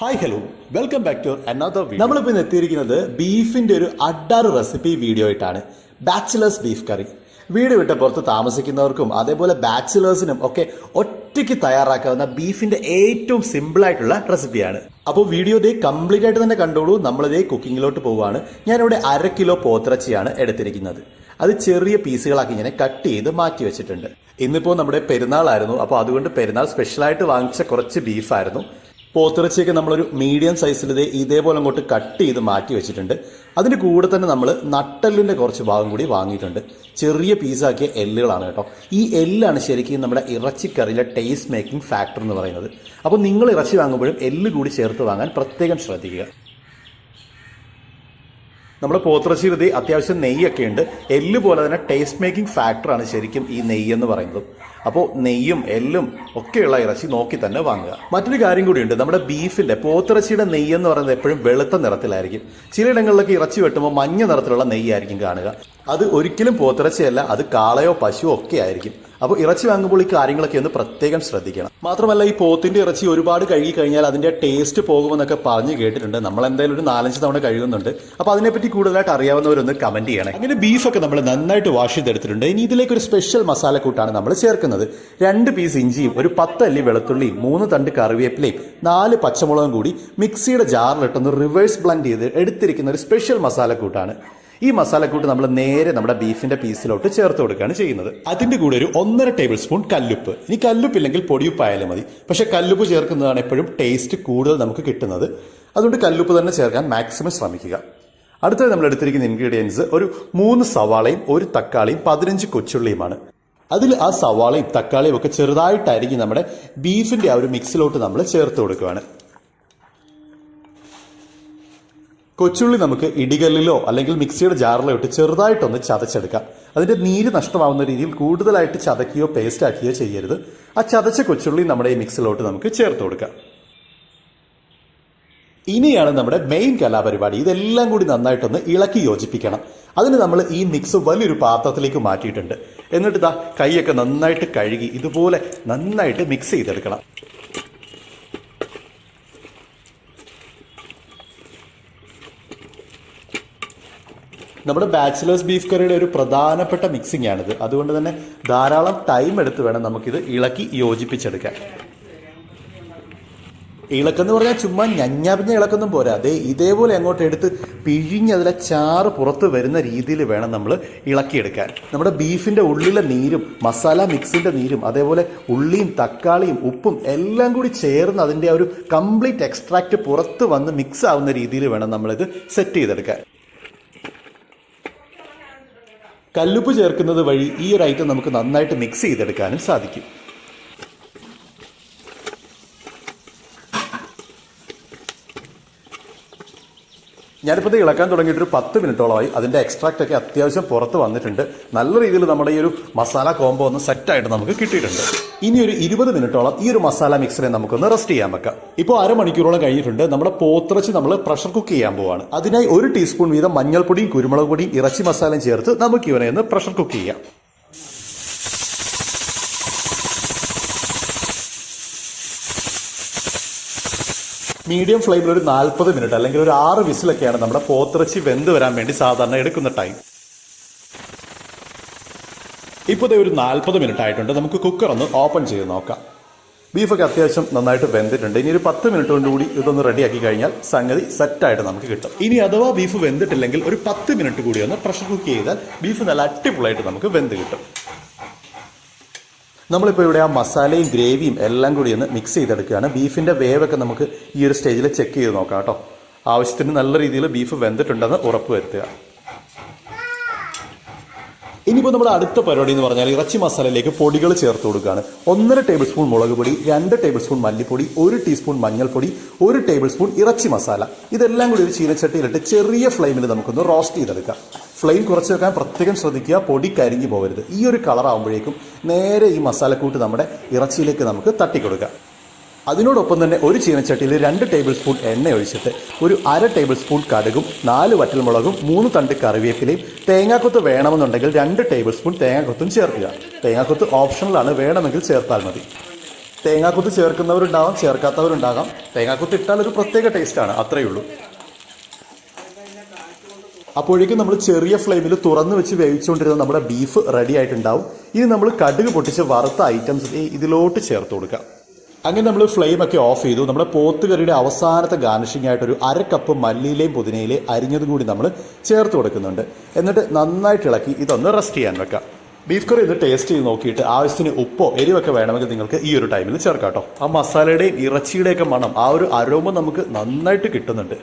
Hi hello welcome back to another video നമ്മളിപ്പോൾ ഇന്ന് എത്തിയിരിക്കുന്നത് ബീഫിന്റെ ഒരു അഡാറ് റെസിപ്പി വീഡിയോ ആയിട്ടാണ് ബാച്ചിലേഴ്സ് ബീഫ് കറി വീട് വിട്ട് പുറത്ത് താമസിക്കുന്നവർക്കും അതേപോലെ ബാച്ചിലേഴ്സിനും ഒക്കെ ഒറ്റയ്ക്ക് തയ്യാറാക്കാവുന്ന ബീഫിന്റെ ഏറ്റവും സിമ്പിളായിട്ടുള്ള റെസിപ്പിയാണ് അപ്പോൾ വീഡിയോ ഇതേ കംപ്ലീറ്റ് ആയിട്ട് തന്നെ കണ്ടോളൂ. നമ്മളിതേ കുക്കിങ്ങിലോട്ട് പോവുകയാണ് ഞാനിവിടെ അര കിലോ പോത്തിറച്ചിയാണ് എടുത്തിരിക്കുന്നത്. അത് ചെറിയ പീസുകളാക്കി ഇങ്ങനെ കട്ട് ചെയ്ത് മാറ്റി വെച്ചിട്ടുണ്ട്. ഇന്നിപ്പോൾ നമ്മുടെ പെരുന്നാളായിരുന്നു. അപ്പോൾ അതുകൊണ്ട് പെരുന്നാൾ സ്പെഷ്യലായിട്ട് വാങ്ങിച്ച കുറച്ച് ബീഫായിരുന്നു പോത്തിറച്ചിയൊക്കെ നമ്മളൊരു മീഡിയം സൈസിൽ ഇതേ ഇതേപോലെ അങ്ങോട്ട് കട്ട് ചെയ്ത് മാറ്റി വെച്ചിട്ടുണ്ട്. അതിന് കൂടെ തന്നെ നമ്മൾ നട്ടലിന്റെ കുറച്ച് ഭാഗം കൂടി വാങ്ങിയിട്ടുണ്ട്. ചെറിയ പീസാക്കിയ എല്ലുകളാണ് കേട്ടോ. ഈ എല്ലാണ് ശരിക്കും നമ്മുടെ ഇറച്ചിക്കറിയിലെ ടേസ്റ്റ് മേക്കിംഗ് ഫാക്ടർ എന്ന് പറയുന്നത്. അപ്പോൾ നിങ്ങൾ ഇറച്ചി വാങ്ങുമ്പോഴും എല്ല് കൂടി ചേർത്ത് വാങ്ങാൻ പ്രത്യേകം ശ്രദ്ധിക്കുക. നമ്മുടെ പോത്രശ്ശിരുതി അത്യാവശ്യം നെയ്യൊക്കെ ഉണ്ട്. എല്ല് പോലെ തന്നെ ടേസ്റ്റ് മേക്കിംഗ് ഫാക്ടറാണ് ശരിക്കും ഈ നെയ്യ് എന്ന് പറയുന്നത്. അപ്പോൾ നെയ്യും എല്ലും ഒക്കെയുള്ള ഇറച്ചി നോക്കി തന്നെ വാങ്ങുക. മറ്റൊരു കാര്യം കൂടിയുണ്ട്. നമ്മുടെ ബീഫിന്റെ പോത്തിറച്ചിയുടെ നെയ്യ് എന്ന് പറയുന്നത് എപ്പോഴും വെളുത്ത നിറത്തിലായിരിക്കും. ചിലയിടങ്ങളിലൊക്കെ ഇറച്ചി വെട്ടുമ്പോൾ മഞ്ഞ നിറത്തിലുള്ള നെയ്യായിരിക്കും കാണുക. അത് ഒരിക്കലും പോത്തിറച്ചിയല്ല അത് കാളയോ പശുവോ ഒക്കെ ആയിരിക്കും. അപ്പോൾ ഇറച്ചി വാങ്ങുമ്പോൾ ഈ കാര്യങ്ങളൊക്കെ ഒന്ന് പ്രത്യേകം ശ്രദ്ധിക്കണം. മാത്രമല്ല ഈ പോത്തിന്റെ ഇറച്ചി ഒരുപാട് കഴുകി കഴിഞ്ഞാൽ അതിന്റെ ടേസ്റ്റ് പോകുമെന്നൊക്കെ പറഞ്ഞു കേട്ടിട്ടുണ്ട്. നമ്മൾ എന്തായാലും ഒരു നാലഞ്ച് തവണ കഴുകുന്നുണ്ട്. അപ്പോൾ അതിനെപ്പറ്റി കൂടുതലായിട്ട് അറിയാവുന്നവരൊന്ന് കമന്റ് ചെയ്യണം. അങ്ങനെ ബീഫൊക്കെ നമ്മൾ നന്നായിട്ട് വാഷ് ചെയ്തെടുത്തിട്ടുണ്ട്. ഇനി ഇതിലേക്ക് ഒരു സ്പെഷ്യൽ മസാലക്കൂട്ടാണ് നമ്മൾ ചേർക്കുന്നത്. രണ്ട് പീസ് ഇഞ്ചിയും ഒരു പത്ത് അല്ലി വെളുത്തുള്ളിയും മൂന്ന് തണ്ട് കറിവേപ്പിലയും നാല് പച്ചമുളകും കൂടി മിക്സിയുടെ ജാറിലിട്ടൊന്ന് റിവേഴ്സ് ബ്ലെൻഡ് ചെയ്ത് എടുത്തിരിക്കുന്ന ഒരു സ്പെഷ്യൽ മസാലക്കൂട്ടാണ് ഈ മസാലക്കൂട്ട് നമ്മൾ നേരെ നമ്മുടെ ബീഫിന്റെ പീസിലോട്ട് ചേർത്ത് കൊടുക്കുകയാണ് ചെയ്യുന്നത്. അതിന്റെ കൂടെ ഒരു ഒന്നര ടേബിൾ സ്പൂൺ കല്ലുപ്പ്. ഇനി കല്ലുപ്പില്ലെങ്കിൽ പൊടിയുപ്പായാലും മതി. പക്ഷെ കല്ലുപ്പ് ചേർക്കുന്നതാണ് എപ്പോഴും ടേസ്റ്റ് കൂടുതൽ നമുക്ക് കിട്ടുന്നത്. അതുകൊണ്ട് കല്ലുപ്പ് തന്നെ ചേർക്കാൻ മാക്സിമം ശ്രമിക്കുക. അടുത്തത് നമ്മൾ എടുത്തിരിക്കുന്ന ഇൻഗ്രീഡിയൻസ് ഒരു മൂന്ന് സവാളയും ഒരു തക്കാളിയും പതിനഞ്ച് കൊച്ചുള്ളിയുമാണ്. അതിൽ ആ സവാളയും തക്കാളിയും ഒക്കെ ചെറുതായിട്ടായിരിക്കും നമ്മുടെ ബീഫിന്റെ ആ ഒരു മിക്സിലോട്ട് നമ്മൾ ചേർത്ത് കൊടുക്കുകയാണ്. കൊച്ചുള്ളി നമുക്ക് ഇടികല്ലിലോ അല്ലെങ്കിൽ മിക്സിയുടെ ജാറിലോ ഇട്ട് ചെറുതായിട്ടൊന്ന് ചതച്ചെടുക്കാം. അതിന്റെ നീര് നഷ്ടമാവുന്ന രീതിയിൽ കൂടുതലായിട്ട് ചതക്കുകയോ പേസ്റ്റ് ആക്കുകയോ ചെയ്യരുത്. ആ ചതച്ച കൊച്ചുള്ളി നമ്മുടെ ഈ മിക്സിലോട്ട് നമുക്ക് ചേർത്ത് കൊടുക്കാം. ഇനിയാണ് നമ്മുടെ മെയിൻ കലാപരിപാടി. ഇതെല്ലാം കൂടി നന്നായിട്ടൊന്ന് ഇളക്കി യോജിപ്പിക്കണം. അതിന് നമ്മൾ ഈ മിക്സ് വലിയൊരു പാത്രത്തിലേക്ക് മാറ്റിയിട്ടുണ്ട്. എന്നിട്ട് ഇതാ കൈയൊക്കെ നന്നായിട്ട് കഴുകി ഇതുപോലെ നന്നായിട്ട് മിക്സ് ചെയ്തെടുക്കണം. നമ്മുടെ ബാച്ചിലേഴ്സ് ബീഫ് കറിയുടെ ഒരു പ്രധാനപ്പെട്ട മിക്സിംഗ് ആണിത്. അതുകൊണ്ട് തന്നെ ധാരാളം ടൈം എടുത്ത് വേണം നമുക്കിത് ഇളക്കി യോജിപ്പിച്ചെടുക്കാൻ. ഇളക്കെന്ന് പറഞ്ഞാൽ ചുമ്മാ ഞഞ്ഞാപിഞ്ഞ ഇളക്കൊന്നും പോരാ. അതെ ഇതേപോലെ അങ്ങോട്ട് എടുത്ത് പിഴിഞ്ഞ് അതിലെ ചാറ് പുറത്ത് വരുന്ന രീതിയിൽ വേണം നമ്മൾ ഇളക്കിയെടുക്കാൻ. നമ്മുടെ ബീഫിന്റെ ഉള്ളിലെ നീരും മസാല മിക്സിന്റെ നീരും അതേപോലെ ഉള്ളിയും തക്കാളിയും ഉപ്പും എല്ലാം കൂടി ചേർന്ന് അതിന്റെ ഒരു കംപ്ലീറ്റ് എക്സ്ട്രാക്റ്റ് പുറത്ത് വന്ന് മിക്സ് ആവുന്ന രീതിയിൽ വേണം നമ്മളിത് സെറ്റ് ചെയ്തെടുക്കാൻ. കല്ലുപ്പ് ചേർക്കുന്നത് വഴി ഈ ഒരു ഐറ്റം നമുക്ക് നന്നായിട്ട് മിക്സ് ചെയ്തെടുക്കാനും സാധിക്കും. ഞാനിപ്പോൾ ഇത് ഇളക്കാൻ തുടങ്ങിയിട്ട് ഒരു പത്ത് മിനിറ്റോളമായി അതിന്റെ എക്സ്ട്രാക്റ്റ് ഒക്കെ അത്യാവശ്യം പുറത്ത് വന്നിട്ടുണ്ട്. നല്ല രീതിയിൽ നമ്മുടെ ഈ ഒരു മസാല കോംബോ ഒന്ന് സെറ്റായിട്ട് നമുക്ക് കിട്ടിയിട്ടുണ്ട്. ഇനി ഒരു ഇരുപത് മിനിറ്റോളം ഈ ഒരു മസാല മിക്സിനെ നമുക്കൊന്ന് റെസ്റ്റ് ചെയ്യാൻ വെക്കാം. ഇപ്പോൾ അരമണിക്കൂറോളം കഴിഞ്ഞിട്ടുണ്ട്. നമ്മുടെ പോത്തിറച്ചി നമ്മൾ പ്രഷർ കുക്ക് ചെയ്യാൻ പോവാണ്. അതിനായി ഒരു ടീസ്പൂൺ വീതം മഞ്ഞൾപ്പൊടിയും കുരുമുളക് പൊടിയും ഇറച്ചി മസാലയും ചേർത്ത് നമുക്ക് ഇവനെ ഒന്ന് പ്രഷർ കുക്ക് ചെയ്യാം. മീഡിയം ഫ്ലെയിമിൽ ഒരു നാൽപ്പത് മിനിറ്റ് അല്ലെങ്കിൽ ഒരു ആറ് വിസിലൊക്കെയാണ് നമ്മുടെ പോത്തിറച്ചി വെന്ത് വരാൻ വേണ്ടി സാധാരണ എടുക്കുന്ന ടൈം ഇപ്പോൾ ഒരു നാൽപ്പത് മിനിറ്റ് ആയിട്ടുണ്ട്. നമുക്ക് കുക്കർ ഒന്ന് ഓപ്പൺ ചെയ്ത് നോക്കാം. ബീഫൊക്കെ അത്യാവശ്യം നന്നായിട്ട് വെന്തിട്ടുണ്ട്. ഇനി ഒരു പത്ത് മിനിറ്റ് കൊണ്ടുകൂടി ഇതൊന്ന് റെഡിയാക്കി കഴിഞ്ഞാൽ സംഗതി സെറ്റായിട്ട് നമുക്ക് കിട്ടും. ഇനി അഥവാ ബീഫ് വെന്തിട്ടില്ലെങ്കിൽ ഒരു പത്ത് മിനിറ്റ് കൂടി ഒന്ന് പ്രഷർ കുക്ക് ചെയ്താൽ ബീഫ് നല്ല അടിപൊളിയായിട്ട് നമുക്ക് വെന്ത് കിട്ടും. നമ്മളിപ്പോൾ ഇവിടെ ആ മസാലയും ഗ്രേവിയും എല്ലാം കൂടി ഒന്ന് മിക്സ് ചെയ്തെടുക്കുകയാണ്. ബീഫിന്റെ വേവൊക്കെ നമുക്ക് ഈ ഒരു സ്റ്റേജിൽ ചെക്ക് ചെയ്ത് നോക്കാം കേട്ടോ. ആവശ്യത്തിന് നല്ല രീതിയിൽ ബീഫ് വെന്തിട്ടുണ്ടെന്ന് ഉറപ്പ് വരുത്തുക. ഇനിയിപ്പോൾ നമ്മുടെ അടുത്ത പരിപാടി എന്ന് പറഞ്ഞാൽ ഇറച്ചി മസാലയിലേക്ക് പൊടികൾ ചേർത്ത് കൊടുക്കുകയാണ്. ഒന്നര ടേബിൾ സ്പൂൺ മുളക് പൊടി രണ്ട് ടേബിൾ സ്പൂൺ മല്ലിപ്പൊടി ഒരു ടീസ്പൂൺ മഞ്ഞൾപ്പൊടി ഒരു ടേബിൾ സ്പൂൺ ഇറച്ചി മസാല. ഇതെല്ലാം കൂടി ഒരു ചീനച്ചട്ടിയിലിട്ട് ചെറിയ ഫ്ലെയിമിൽ നമുക്കൊന്ന് റോസ്റ്റ് ചെയ്തെടുക്കാം. ഫ്ലെയിം കുറച്ച് വെക്കാൻ പ്രത്യേകം ശ്രദ്ധിക്കുക. പൊടി കരിഞ്ഞു പോകരുത്. ഈ ഒരു കളർ ആകുമ്പോഴേക്കും നേരെ ഈ മസാലക്കൂട്ട് നമ്മുടെ ഇറച്ചിയിലേക്ക് നമുക്ക് തട്ടിക്കൊടുക്കാം. അതിനോടൊപ്പം തന്നെ ഒരു ചീനച്ചട്ടിയിൽ രണ്ട് ടേബിൾ സ്പൂൺ എണ്ണ ഒഴിച്ചിട്ട് ഒരു അര ടേബിൾ സ്പൂൺ കടുകും നാല് വറ്റൽമുളകും മൂന്ന് തണ്ട് കറിവേപ്പിലയും തേങ്ങാക്കൊത്ത് വേണമെന്നുണ്ടെങ്കിൽ രണ്ട് ടേബിൾ സ്പൂൺ തേങ്ങാക്കൊത്തും ചേർക്കുക. തേങ്ങാക്കൊത്ത് ഓപ്ഷണലാണ് വേണമെങ്കിൽ ചേർത്താൽ മതി. തേങ്ങാക്കൊത്ത് ചേർക്കുന്നവരുണ്ടാവാം ചേർക്കാത്തവരുണ്ടാകാം. തേങ്ങാക്കൊത്ത് ഇട്ടാൽ ഒരു പ്രത്യേക ടേസ്റ്റാണ് അത്രയേ ഉള്ളൂ. അപ്പോഴേക്കും നമ്മൾ ചെറിയ ഫ്ലെയിമിൽ തുറന്നു വെച്ച് വേവിച്ചുകൊണ്ടിരുന്ന നമ്മുടെ ബീഫ് റെഡി ആയിട്ടുണ്ടാവും. ഇനി നമ്മൾ കടുക് പൊട്ടിച്ച് വറുത്ത ഐറ്റംസ് ഇതിലോട്ട് ചേർത്ത് കൊടുക്കാം. അങ്ങനെ നമ്മൾ ഫ്ലെയിം ഒക്കെ ഓഫ് ചെയ്തു. നമ്മുടെ പോത്ത് കറിയുടെ അവസാനത്തെ ഗാർണിഷിംഗ് ആയിട്ട് ഒരു അര കപ്പ് മല്ലിയിലെയും പുതിനയിലെയും അരിഞ്ഞതും കൂടി നമ്മൾ ചേർത്ത് കൊടുക്കുന്നുണ്ട്. എന്നിട്ട് നന്നായിട്ട് ഇളക്കി ഇതൊന്ന് റെസ്റ്റ് ചെയ്യാൻ വെക്കാം. ബീഫ് കറി ഇത് ടേസ്റ്റ് ചെയ്ത് നോക്കിയിട്ട് ആവശ്യത്തിന് ഉപ്പോ എരിവൊക്കെ വേണമെങ്കിൽ നിങ്ങൾക്ക് ഈ ഒരു ടൈമിൽ ചേർക്കാം കേട്ടോ ആ മസാലയുടെയും ഇറച്ചിയുടെയൊക്കെ മണം ആ ഒരു അരോമ നമുക്ക് നന്നായിട്ട് കിട്ടുന്നുണ്ട്.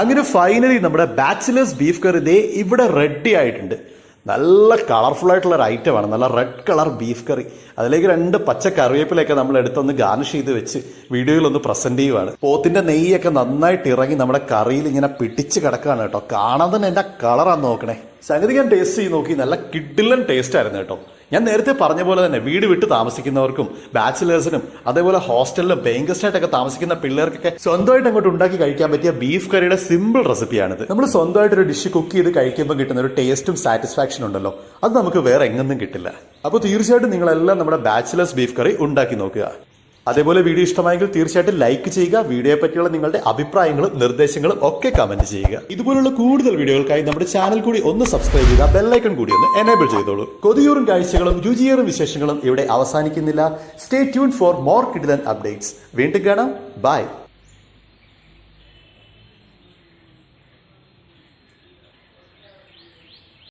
അങ്ങനെ ഫൈനലി നമ്മുടെ ബാച്ചിലേഴ്സ് ബീഫ് കറി ദേ ഇവിടെ റെഡി ആയിട്ടുണ്ട്. നല്ല കളർഫുൾ ആയിട്ടുള്ള ഒരു ഐറ്റമാണ് നല്ല റെഡ് കളർ ബീഫ് കറി അതിലേക്ക് രണ്ട് പച്ച കറിവേപ്പിലൊക്കെ നമ്മൾ എടുത്തൊന്ന് ഗാർണിഷ് ചെയ്ത് വെച്ച് വീഡിയോയിലൊന്ന് പ്രസന്റ് ചെയ്യുവാണ്. പോത്തിന്റെ നെയ്യൊക്കെ നന്നായിട്ട് ഇറങ്ങി നമ്മുടെ കറിയിൽ ഇങ്ങനെ പിടിച്ച് കിടക്കുകയാണ് കേട്ടോ. കാണാൻ തന്നെ എന്റെ കളറാന്ന് നോക്കണേ. സംഗതി ഞാൻ ടേസ്റ്റ് ചെയ്ത് നോക്കി. നല്ല കിഡിലൻ ടേസ്റ്റ് ആയിരുന്നു കേട്ടോ. ഞാൻ നേരത്തെ പറഞ്ഞ പോലെ തന്നെ വീട് വിട്ട് താമസിക്കുന്നവർക്കും ബാച്ചിലേഴ്സിനും അതേപോലെ ഹോസ്റ്റലിലും പേയിങ് ഗസ്റ്റായിട്ടൊക്കെ താമസിക്കുന്ന പിള്ളേർക്കൊക്കെ സ്വന്തമായിട്ട് അങ്ങോട്ട് ഉണ്ടാക്കി കഴിക്കാൻ പറ്റിയ ബീഫ് കറിയുടെ സിമ്പിൾ റെസിപ്പിയാണിത് നമ്മൾ സ്വന്തമായിട്ട് ഒരു ഡിഷ് കുക്ക് ചെയ്ത് കഴിക്കുമ്പോൾ കിട്ടുന്ന ഒരു ടേസ്റ്റും സാറ്റിസ്ഫാക്ഷൻ ഉണ്ടല്ലോ. അത് നമുക്ക് വേറെ എങ്ങൊന്നും കിട്ടില്ല. അപ്പോൾ തീർച്ചയായിട്ടും നിങ്ങളെല്ലാം നമ്മുടെ ബാച്ചിലേഴ്സ് ബീഫ് കറി ഉണ്ടാക്കി നോക്കുക. അതേപോലെ വീഡിയോ ഇഷ്ടമായെങ്കിൽ തീർച്ചയായിട്ടും ലൈക്ക് ചെയ്യുക വീഡിയോയെ പറ്റിയുള്ള നിങ്ങളുടെ അഭിപ്രായങ്ങളും നിർദ്ദേശങ്ങളും ഒക്കെ കമന്റ് ചെയ്യുക. ഇതുപോലുള്ള കൂടുതൽ വീഡിയോകൾക്കായി നമ്മുടെ ചാനൽ കൂടി ഒന്ന് സബ്സ്ക്രൈബ് ചെയ്യുക ബെല്ലൈക്കൺ കൂടി ഒന്ന് എനേബിൾ ചെയ്തോളൂ. കൊതിയൂറും കാഴ്ചകളും രുചിയേറും വിശേഷങ്ങളും ഇവിടെ അവസാനിക്കുന്നില്ല. സ്റ്റേ ട്യൂൺ ഫോർ മോർ കിഡിലൻ അപ്ഡേറ്റ്സ് വീണ്ടും കാണാം. ബൈ